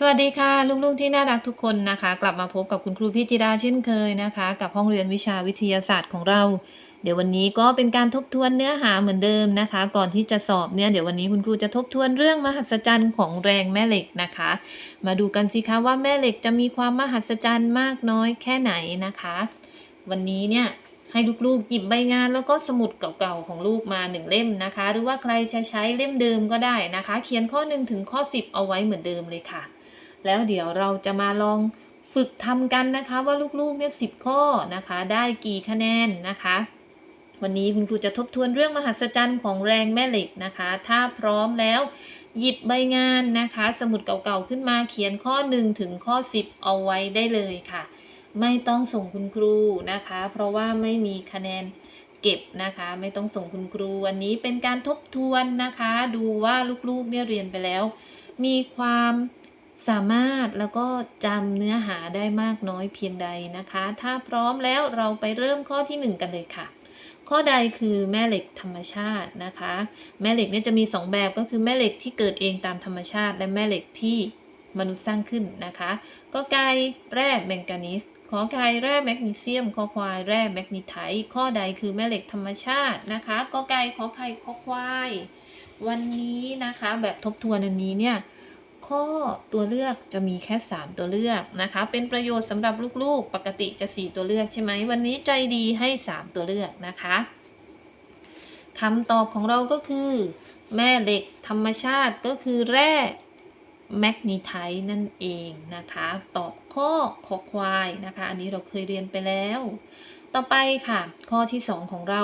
สวัสดีค่ะ ลูกๆที่น่ารักทุกคนนะคะ กลับมาพบกับคุณครูพิจิดาเช่นเคยนะคะ กับห้องเรียนวิชาวิทยาศาสตร์ของเรา เดี๋ยววันนี้ก็เป็นการทบทวนเนื้อหาเหมือนเดิมนะคะ ก่อนที่จะสอบเนี่ยเดี๋ยววันนี้คุณครูจะทบทวนเรื่องมหัศจรรย์ของแรงแม่เหล็กนะคะ มาดูกันสิคะว่าแม่เหล็กจะมีความมหัศจรรย์มากน้อยแค่ไหนนะคะ วันนี้เนี่ยให้ลูกๆหยิบใบงานแล้วก็สมุดเก่าๆของลูกมาหนึ่งเล่มนะคะ หรือว่าใครจะใช้เล่มเดิมก็ได้นะคะ เขียนข้อ1ถึงข้อ 10 เอาไว้เหมือนเดิมเลยค่ะ แล้วเดี๋ยวเราจะมาลองฝึกทำกันนะคะว่าลูกๆเนี่ยสิบข้อนะคะ ได้กี่คะแนนนะคะ วันนี้คุณครูจะทบทวนเรื่องมหัศจรรย์ของแรงแม่เหล็กนะคะ ถ้าพร้อมแล้ว หยิบใบงานนะคะ สมุดเก่าๆขึ้นมาเขียนข้อ 1 ถึงข้อ 10 เอาไว้ได้เลยค่ะ ไม่ต้องส่งคุณครูนะคะ เพราะว่าไม่มีคะแนนเก็บนะคะ ไม่ต้องส่งคุณครูวันนี้เป็นการทบทวนนะคะ ดูว่าลูกๆเนี่ยเรียนไปแล้ว มีความ สามารถแล้วก็จำเนื้อหาได้มากน้อยเพียงใดนะคะ ถ้าพร้อมแล้วเราไปเริ่มข้อที่ 1 กันเลยค่ะ ข้อใดคือแม่เหล็กธรรมชาตินะคะ แม่เหล็กเนี่ยจะมี 2 แบบก็คือแม่เหล็กที่เกิดเองตามธรรมชาติ และแม่เหล็กที่มนุษย์สร้างขึ้นนะคะก็ไก่แร่แมงกานีสขอไก่แร่แมกนีเซียมขอควายแร่แมกนีไทต์ข้อใดคือแม่เหล็กธรรมชาตินะคะก็ไก่ขอไข่ขอควาย วันนี้นะคะแบบทบทวนอันนี้เนี่ย ข้อตัวเลือกจะมีแค่ 3 ตัวเลือกนะคะ เป็นประโยชน์สำหรับลูกๆ ปกติจะ 4 ตัวเลือกใช่ไหม วันนี้ใจดีให้ 3 ตัวเลือกนะคะคำตอบของเราก็คือ แม่เหล็กธรรมชาติก็คือแร่ แมกนีไทต์นั่นเองนะคะตอบข้อคอควายนะคะ อันนี้เราเคยเรียนไปแล้ว ต่อไปค่ะ ข้อที่ 2 ของเรา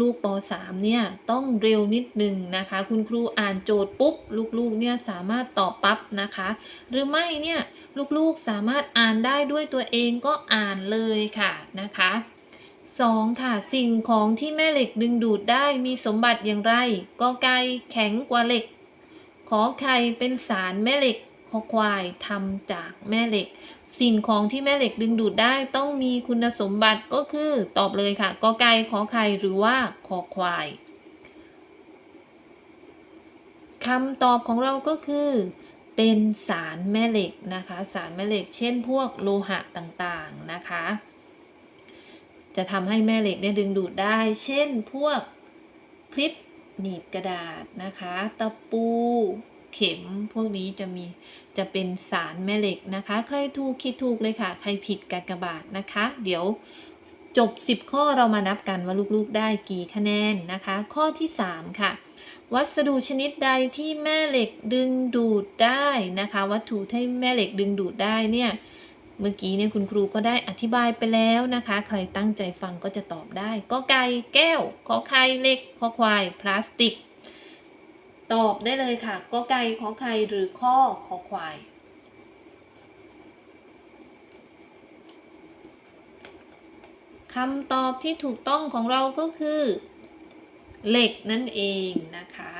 ลูกๆป .3 เนี่ยต้องเร็วนิดนึงนะคะ คุณครูอ่านโจทย์ปุ๊บ ลูกๆเนี่ยสามารถตอบปั๊บนะคะ หรือไม่เนี่ยลูกๆสามารถอ่านได้ด้วยตัวเองก็อ่านเลยค่ะนะคะ 2. ค่ะ สิ่งของที่แม่เหล็กดึงดูดได้มีสมบัติอย่างไรกอไก่แข็งกว่าเหล็ก ขอไข่เป็นสารแม่เหล็กขอควายทำจากแม่เหล็ก สิ่งของที่แม่เหล็กดึงดูดได้ต้องมีคุณสมบัติก็คือตอบเลยค่ะกอไก่ขอไข่หรือว่าขอควายคำตอบของเราก็คือ เป็นสารแม่เหล็กนะคะ สารแม่เหล็ก เช่นพวกโลหะต่างๆนะคะ จะทำให้แม่เหล็กเนี่ยดึงดูดได้ เช่นพวกคลิป หนีบกระดาษนะคะ ตะปูเข็มพวกนี้จะมีจะเป็นสารแม่เหล็กนะคะ ใครถูกคิดถูกเลยค่ะ ใครผิดกากบาทนะคะ เดี๋ยวจบ 10 ข้อเรามานับกันว่าลูกๆได้กี่คะแนนนะคะ ข้อที่ 3 ค่ะ วัสดุชนิดใดที่แม่เหล็กดึงดูดได้นะคะ วัตถุที่แม่เหล็กดึงดูดได้เนี่ย เมื่อกี้เนี่ยคุณครูก็ได้อธิบายไปแล้วนะคะ ใครตั้งใจฟังก็จะตอบได้ก็ไก่แก้วขอไข่เหล็กขอควายพลาสติก ตอบได้เลยค่ะก็ไก่ขอไข่หรือข้อขอควายคำตอบที่ถูกต้องของเราก็คือ เหล็กนั่นเองนะคะ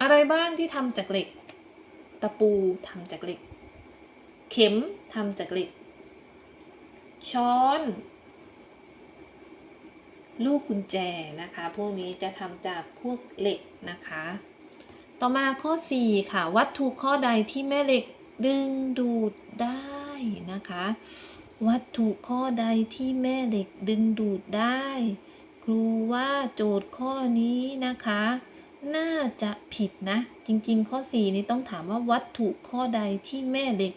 อะไรบ้างที่ทำจากเหล็ก ตะปูทำจากเหล็ก เข็มทำจากเหล็ก ช้อน ลูกกุญแจนะคะ พวกนี้จะทำจากพวกเหล็กนะคะ ต่อมาข้อ 4 ค่ะ วัตถุข้อใดที่แม่เหล็กดึงดูดได้นะคะ วัตถุข้อใดที่แม่เหล็กดึงดูดได้ ครูว่าโจทย์ข้อนี้นะคะ น่าจะผิดนะ จริงๆ ข้อ 4 นี้ต้องถามว่าวัตถุข้อใดที่แม่เหล็ก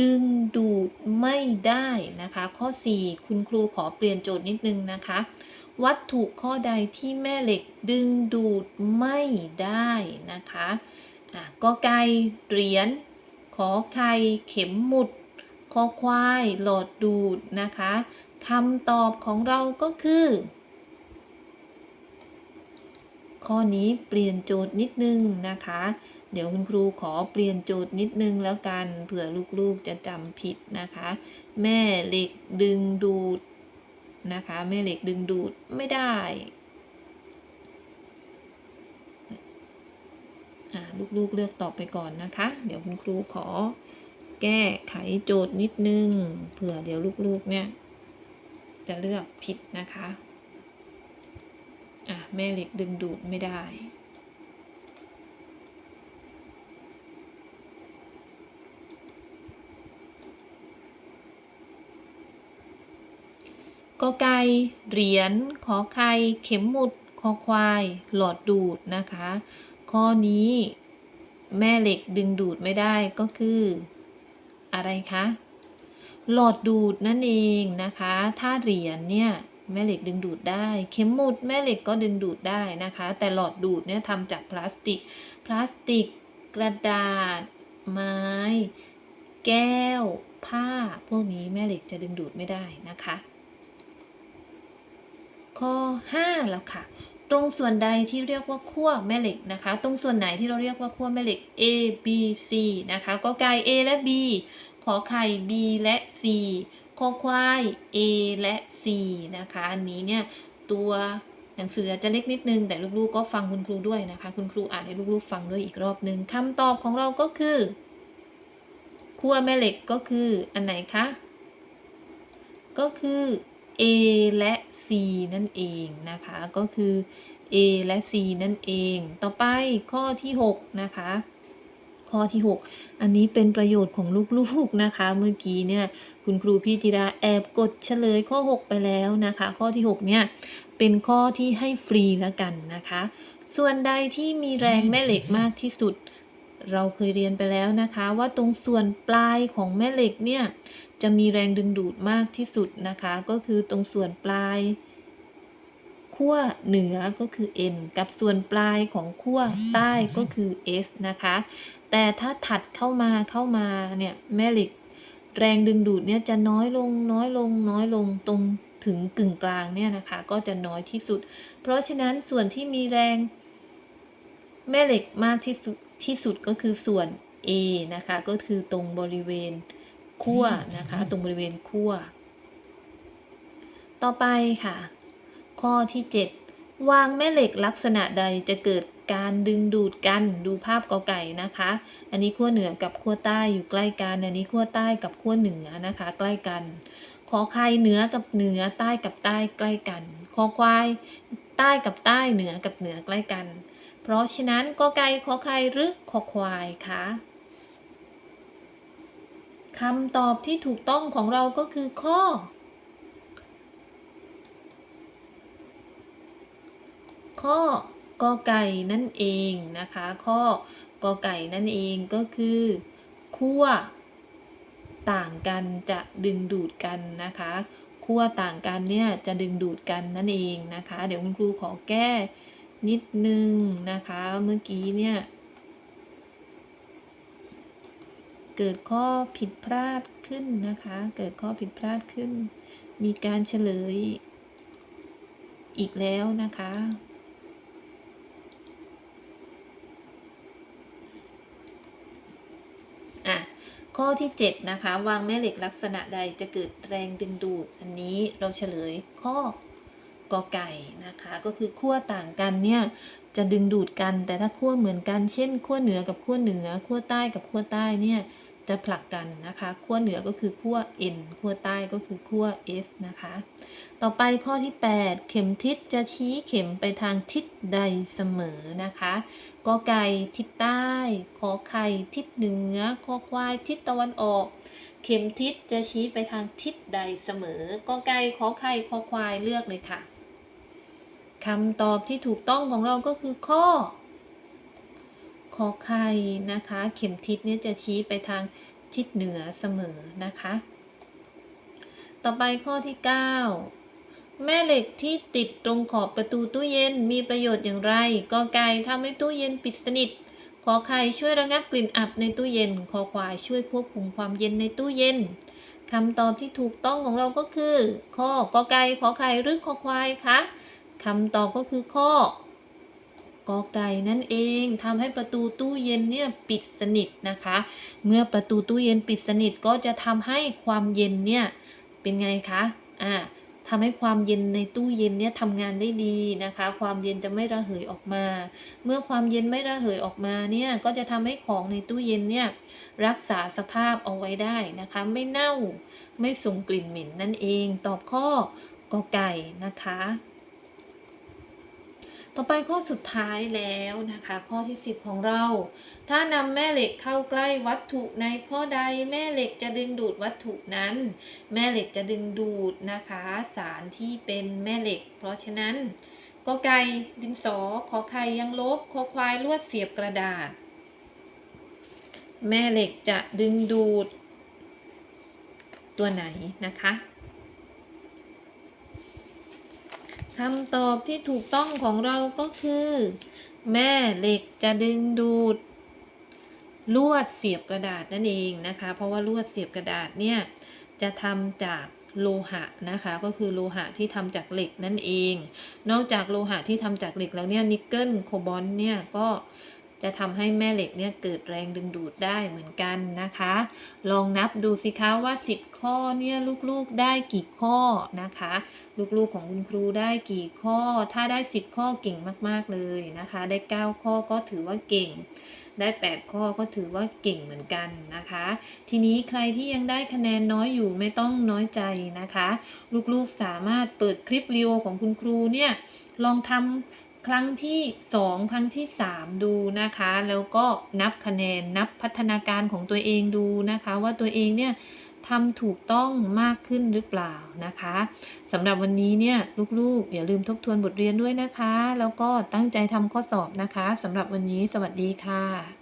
ดึงดูดไม่ได้นะคะ ข้อ 4 คุณครูขอเปลี่ยนโจทย์นิดนึงนะคะ วัตถุข้อใดที่แม่เหล็กดึงดูดไม่ได้นะคะอะก็ไก่เหรียญขอไข่เข็มหมุดคอควายหลอดดูดนะคะคำตอบของเราก็คือ ข้อนี้เปลี่ยนโจทย์นิดนึงนะคะ เดี๋ยวคุณครูขอเปลี่ยนโจทย์นิดนึงแล้วกันเผื่อลูกๆจะจำผิดนะคะ แม่เหล็กดึงดูดนะคะ แม่เหล็กดึงดูดไม่ได้อ่าลูกๆเลือกตอบไปก่อนนะคะ เดี๋ยวคุณครูขอแก้ไขโจทย์นิดนึง เผื่อเดี๋ยวลูกๆเนี่ย จะเลือกผิดนะคะ่ะแม่เหล็กดึงดูดไม่ได้ ก็ไก่เหรียญขอไข่เข็มหมุดคอควาย หลอดดูดนะคะ ข้อนี้แม่เหล็กดึงดูดไม่ได้ก็คือ อะไรคะหลอดดูดนั่นเองนะคะ ถ้าเหรียญเนี่ย แม่เหล็กดึงดูดได้ เข็มหมุดแม่เหล็กก็ดึงดูดได้นะคะ แต่หลอดดูดเนี่ยทำจากพลาสติก พลาสติก กระดาษ ไม้ แก้ว ผ้า พวกนี้แม่เหล็กจะดึงดูดไม่ได้นะคะ ข้อ 5 แล้วค่ะ ตรงส่วนใดที่เรียกว่าขั้วแม่เหล็กนะคะ ตรงส่วนไหนที่เราเรียกว่าขั้วแม่เหล็ก A B C นะคะ ก็ไก่ A และ B ขอไข่ B และ C คอควาย A และ C นะคะ อันนี้เนี่ยตัวหนังสือจจะเล็กนิดนึง แต่ลูกๆก็ฟังคุณครูด้วยนะคะ คุณครูอ่านให้ลูกๆฟังด้วยอีกรอบนึงคำตอบของเราก็คือขั้วแม่เหล็กก็คืออันไหนคะ ก็คือ A และ C นั่นเองนะคะ ก็คือ A และ C นั่นเอง ต่อไปข้อที่ 6 นะคะ ข้อที่ 6 อันนี้เป็นประโยชน์ของลูกๆนะคะ เมื่อกี้เนี่ยคุณครูพี่จิดาแอบกดเฉลยข้อ 6 ไปแล้วนะคะ ข้อที่ 6 เนี่ยเป็นข้อที่ให้ฟรีแล้วกันนะคะ ส่วนใดที่มีแรงแม่เหล็กมากที่สุด เราเคยเรียนไปแล้วนะคะ ว่าตรงส่วนปลายของแม่เหล็กเนี่ยจะมีแรงดึงดูดมากที่สุดนะคะ ก็คือตรงส่วนปลายขั้วเหนือก็คือ N กับส่วนปลายของขั้วใต้ก็คือ S นะคะ แต่ถ้าถัดเข้ามาเข้ามาเนี่ยแม่เหล็ก แรงดึงดูดเนี่ยจะน้อยลงน้อยลงน้อยลงตรงถึงกึ่งกลางเนี่ยนะคะ ก็จะน้อยที่สุด เพราะฉะนั้นส่วนที่มีแรง แม่เหล็กมากที่สุดที่สุดก็คือส่วน A นะคะ ก็คือตรงบริเวณขั้วนะคะ ตรงบริเวณขั้ว ต่อไปค่ะ ข้อที่ 7 วางแม่เหล็กลักษณะใดจะเกิด การดึงดูดกันดูภาพกอไก่นะคะ อันนี้ขั้วเหนือกับขั้วใต้อยู่ใกล้กัน อันนี้ขั้วใต้กับขั้วเหนือนะคะ ใกล้กัน ขอไข่เหนือกับเหนือใต้กับใต้ใกล้กัน คอควายใต้กับใต้เหนือกับเหนือใกล้กัน เพราะฉะนั้นกอไก่ขอไข่หรือคอควายคะคำตอบที่ถูกต้องของเราก็คือข้อ ข้อ กอไก่นั่นเองนะคะ ข้อกอไก่นั่นเองก็คือขั้วต่างกันจะดึงดูดกันนะคะขั้วต่างกันเนี่ยจะดึงดูดกันนั่นเองนะคะ เดี๋ยวคุณครูขอแก้นิดนึงนะคะ เมื่อกี้เนี่ย เกิดข้อผิดพลาดขึ้นนะคะ เกิดข้อผิดพลาดขึ้น มีการเฉลยอีกแล้วนะคะอะ ข้อที่ 7 นะคะ วางแม่เหล็กลักษณะใดจะเกิดแรงดึงดูด อันนี้เราเฉลยข้อกอไก่นะคะ ก็คือขั้วต่างกันเนี่ยจะดึงดูดกันแต่ถ้าขั้วเหมือนกัน เช่นขั้วเหนือกับขั้วเหนือขั้วใต้กับขั้วใต้เนี่ย จะผลักกันนะคะขั้วเหนือก็คือขั้ว N ขั้วใต้ก็คือขั้ว S นะคะ ต่อไปข้อที่ 8 เข็มทิศจะชี้เข็มไปทางทิศใดเสมอนะคะกอไก่ทิศใต้ขอไข่ทิศเหนือคอควายทิศตะวันออก เข็มทิศจะชี้ไปทางทิศใดเสมอกอไก่ขอไข่คอควายเลือกเลยค่ะคำตอบที่ถูกต้องของเราก็คือข้อ ขอไข่นะคะ เข็มทิศเนี่ยจะชี้ไปทางทิศเหนือเสมอนะคะ ต่อไปข้อที่ 9 แม่เหล็กที่ติดตรงขอบประตูตู้เย็นมีประโยชน์อย่างไรกอไก่ทำให้ตู้เย็นปิดสนิทขอไข่ช่วยระงับกลิ่นอับในตู้เย็นคอควายช่วยควบคุมความเย็นในตู้เย็นคำตอบที่ถูกต้องของเราก็คือ ข้อกอไก่ขอไข่หรือคอควายคะคำตอบก็คือข้อ กอไก่นั่นเองทำให้ประตูตู้เย็นเนี่ยปิดสนิทนะคะ เมื่อประตูตู้เย็นปิดสนิทก็จะทำให้ความเย็นเนี่ยเป็นไงคะอ่าทำให้ความเย็นในตู้เย็นเนี่ยทำงานได้ดีนะคะ ความเย็นจะไม่ระเหยออกมา เมื่อความเย็นไม่ระเหยออกมาเนี่ยก็จะทำให้ของในตู้เย็นเนี่ยรักษาสภาพเอาไว้ได้นะคะ ไม่เน่าไม่ส่งกลิ่นเหม็นนั่นเอง ตอบข้อกอไก่นะคะ ต่อไปข้อสุดท้ายแล้วนะคะ ข้อที่ 10 ของเรา ถ้านำแม่เหล็กเข้าใกล้วัตถุในข้อใดแม่เหล็กจะดึงดูดวัตถุนั้น แม่เหล็กจะดึงดูดนะคะ สารที่เป็นแม่เหล็ก เพราะฉะนั้นกอไก่ดินสอขอไข่ยังลบคอควายลวดเสียบกระดาษ แม่เหล็กจะดึงดูด ตัวไหนนะคะ คำตอบที่ถูกต้องของเราก็คือ แม่เหล็กจะดึงดูด ลวดเสียบกระดาษนั่นเองนะคะ เพราะว่าลวดเสียบกระดาษเนี่ยจะทำจากโลหะนะคะ ก็คือโลหะที่ทำจากเหล็กนั่นเอง นอกจากโลหะที่ทำจากเหล็กแล้วเนี่ยนิกเกิลโคบอลเนี่ยก็ จะทำให้แม่เหล็กเนี่ยเกิดแรงดึงดูดได้เหมือนกันนะคะ ลองนับดูสิคะว่า 10 ข้อเนี่ยลูกๆได้กี่ข้อนะคะ ลูกๆของคุณครูได้กี่ข้อ ถ้าได้ 10 ข้อเก่งมากๆเลยนะคะ ได้ 9 ข้อก็ถือว่าเก่ง ได้ 8 ข้อก็ถือว่าเก่งเหมือนกันนะคะ ทีนี้ใครที่ยังได้คะแนนน้อยอยู่ไม่ต้องน้อยใจนะคะ ลูกๆสามารถเปิดคลิปวิดีโอของคุณครูเนี่ยลองทำ ครั้งที่ 2 ครั้งที่ 3 ดูนะคะ แล้วก็นับคะแนนนับพัฒนาการของตัวเองดูนะคะ ว่าตัวเองเนี่ยทำถูกต้องมากขึ้นหรือเปล่านะคะสำหรับวันนี้เนี่ยลูกๆ อย่าลืมทบทวนบทเรียนด้วยนะคะ แล้วก็ตั้งใจทำข้อสอบนะคะสำหรับวันนี้สวัสดีค่ะ